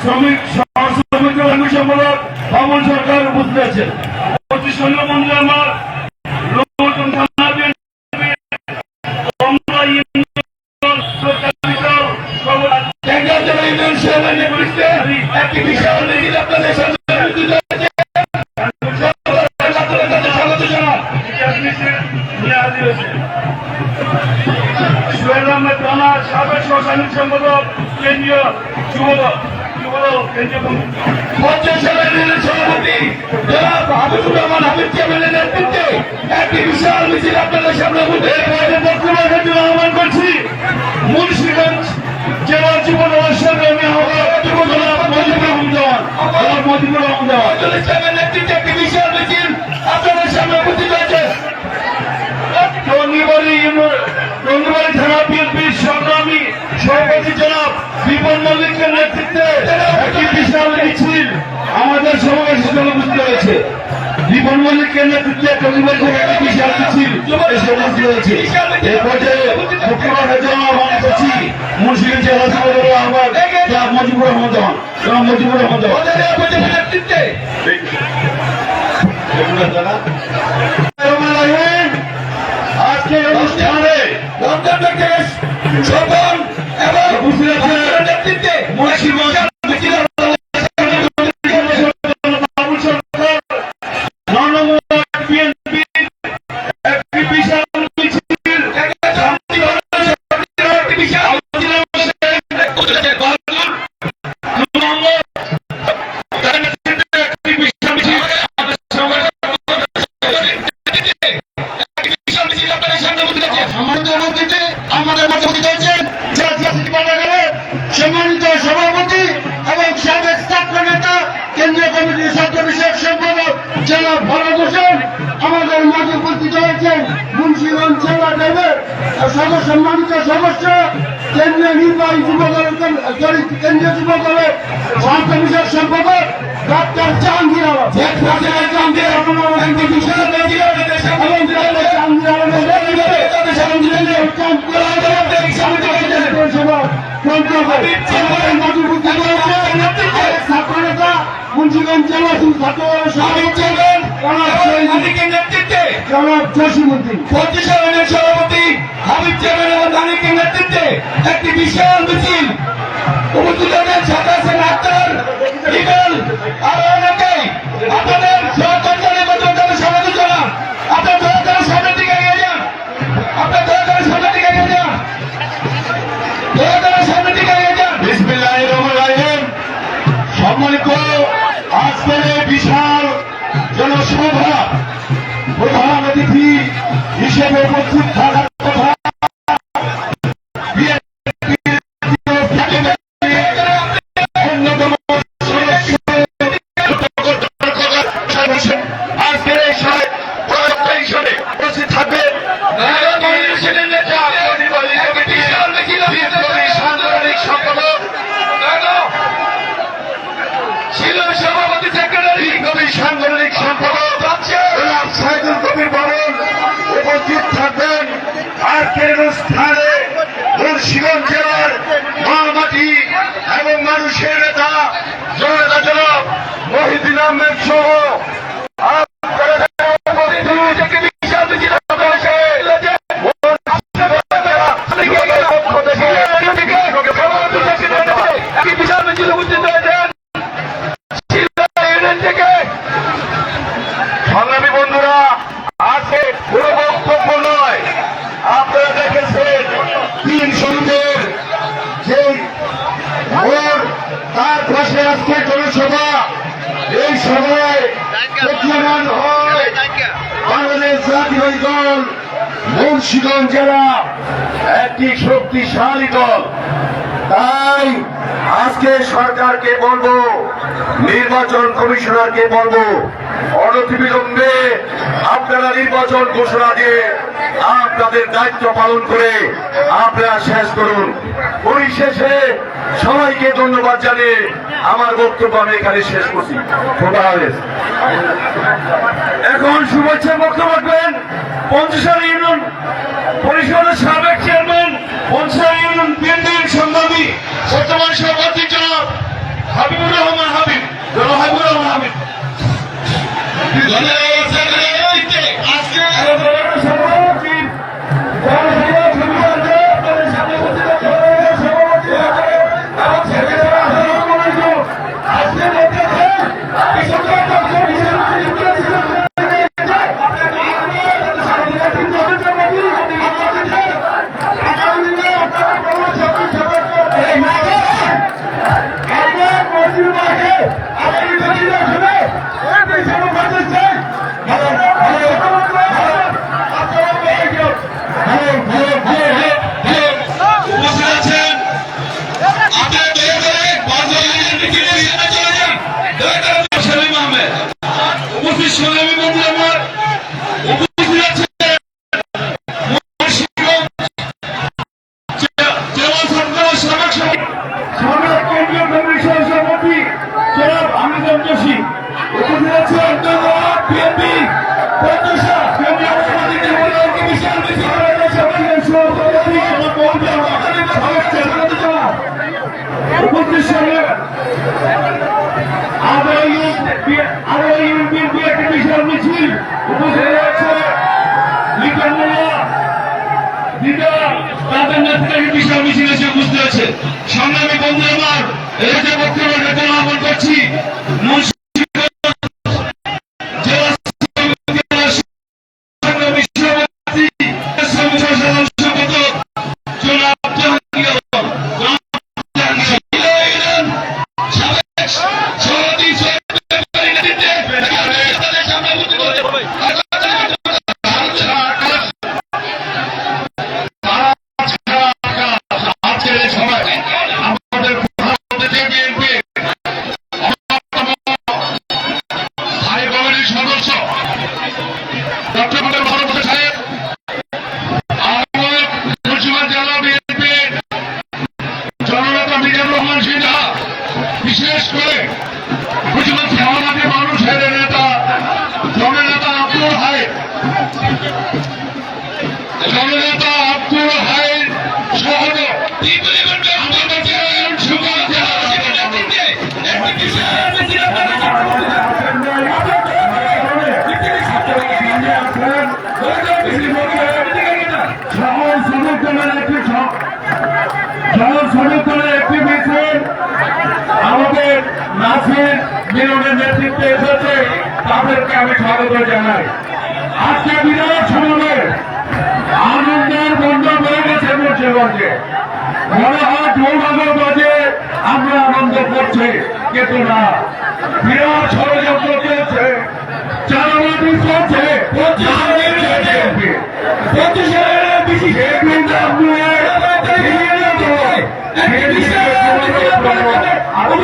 শ্রমিক সহশ্রমিক কর্মী সম্পাদক বাবুল সরকার উপস্থিত আছেন। আমার একটি বিশাল মিছিল আপনাদের সামনে আহমেদ রানা সাবেক সম্পাদক কেন্দ্রীয় কমিটি পঞ্চায়েত সমিতির সভাপতি, জনাব হাবিবুর রহমান হাবিব চেয়ারম্যানের নেতৃত্বে একটি বিশাল মিছিল আপনাদের সামনে বক্তব্য আহ্বান করছি, মুন্সিগঞ্জ জেলার যুবদলের সঙ্গে আমি আহ্বান মজিবুর রহমান। জওয়ান জনাব মজিবুর রহমান। দেওয়ান বিশাল মিছিল এসে উপস্থিত হয়েছে। এই পর্যায়ে মুন্সিগঞ্জ জেলা সভাপতি জনাব মজিবুর রহমান দেওয়ান মজিবুর রহমান দেওয়ান আজকে অনুষ্ঠানে স্বপন এবং মুন্সিগঞ্জ সদস্য সম্মানিত সদস্য কেন্দ্রীয় নির্বাহী যুব দলের কেন্দ্রীয় যুব দলের বিষয়ক সম্পাদক ডক্টর জাহাঙ্গীর আলম। জাহাঙ্গীর আলম আমাদের বিষয় এবং জাহাঙ্গীর আলমের মুন্সিগঞ্জ জেলা নেতৃত্বে। জনাব জসিমুদ্দিন প্রতিষ্ঠানের সভাপতি হাবিব চেয়ারম্যান এবং দানিকের নেতৃত্বে একটি বিশাল মিছিল। উপস্থিত হয়েছেন সাতাশে আক্তার আরও অনেকেই। আপনাদের সহকর্মী খুব আজকের অনুষ্ঠানে মুন্সিগঞ্জ জেলার মহামাটি এবং মানুষের নেতা জনতা জনাব মহিদিন আহমেদ সহ সভায় প্রতীয়মান হয়। বাংলাদেশ জাতীয় দল মুন্সিগঞ্জ জেলা একটি শক্তিশালী দল। তাই আজকে সরকারকে বলব নির্বাচন কমিশনারকে বলব অনতিবিলম্বে আপনারা নির্বাচন ঘোষণা দিয়ে আপনাদের দায়িত্ব পালন করে আপনারা শেষ করুন ওই শেষে সবাইকে ধন্যবাদ জানিয়ে আমার বক্তব্য আমি এখানে শেষ করছি। এখন শুভেচ্ছা বক্তব্য রাখবেন পঞ্চশালী বিশাল মিছিল এসে উপস্থিত আছে সংগ্রামী বন্ধু আমার এই যে বক্তব্য নেতা আহ্বান করছি। মিছিল আমাদের নাসির মিলনের নেতৃত্বে এসেছে, তাদেরকে আমি স্বাগত জানাই। আজকে বিরাট সমাবেশ আনন্দের বন্ধ হয়ে গেছে মুন্সিগঞ্জে। মনে হয় ঢোলবাগর বাজে আমরা আনন্দ করছি, কিন্তু না। বিরাট ষড়যন্ত্র চলছে চালাবাদি চলছে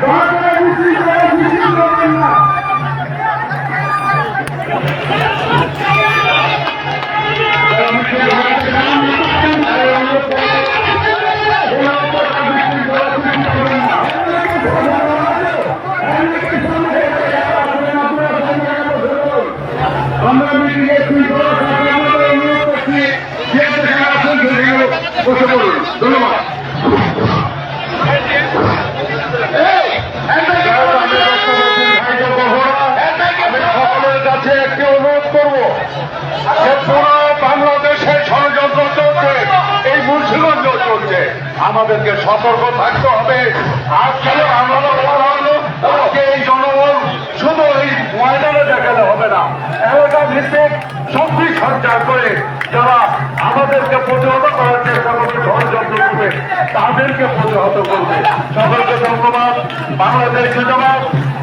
দয়া করে কাছে একটি অনুরোধ করব যে পুরো বাংলাদেশের ষড়যন্ত্র চলছে, এই মুন্সিগঞ্জ চলছে। আমাদেরকে সতর্ক থাকতে হবে। আজকে আমরা এই জনগণ শুধু এই ময়দানে দেখালে হবে না, এলাকা ভিত্তিক শক্তি সঞ্চার করে যারা আমাদেরকে প্রতিহত করার চেষ্টা করবে, ষড়যন্ত্র করবে, তাদেরকে প্রতিহত করবে। সকলকে ধন্যবাদ। বাংলাদেশ জিন্দাবাদ।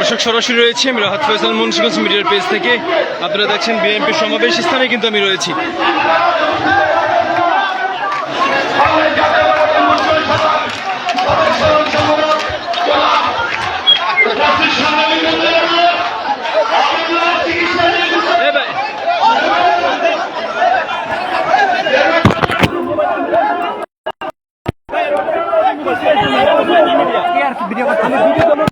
দর্শক সরাসরি রয়েছে আমি রাহাত ফয়সাল মুন্সিগঞ্জ মিডিয়ার পেজ থেকে। আপনারা দেখছেন বিএনপির সমাবেশ স্থানে কিন্তু আমি রয়েছি। এ ভাই। ভিডিও